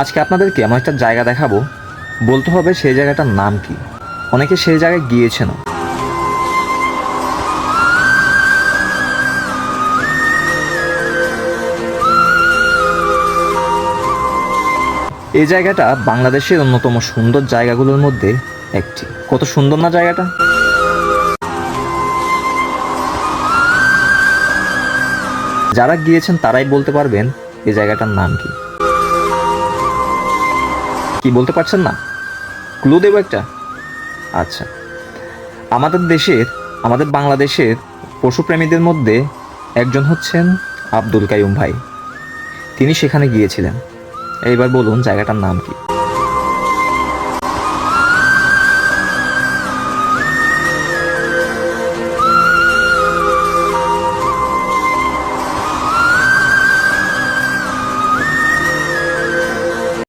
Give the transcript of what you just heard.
আজকে আপনাদেরকে এমন একটা জায়গা দেখাবো, বলতে হবে সেই জায়গাটার নাম কি। অনেকে সেই জায়গায় গিয়েছেন এই জায়গাটা বাংলাদেশের অন্যতম সুন্দর জায়গাগুলোর মধ্যে একটি। কত সুন্দর না জায়গাটা? যারা গিয়েছেন তারাই বলতে পারবেন এই জায়গাটার নাম কি। কি বলতে পারছেন না? ক্লু দেবো একটা? আচ্ছা। আমাদের দেশের, আমাদের বাংলাদেশের পশুপ্রেমীদের মধ্যে একজন হচ্ছেন আব্দুল কায়ুম ভাই। তিনি সেখানে গিয়েছিলেন। এইবার বলুন জায়গাটার নাম কি?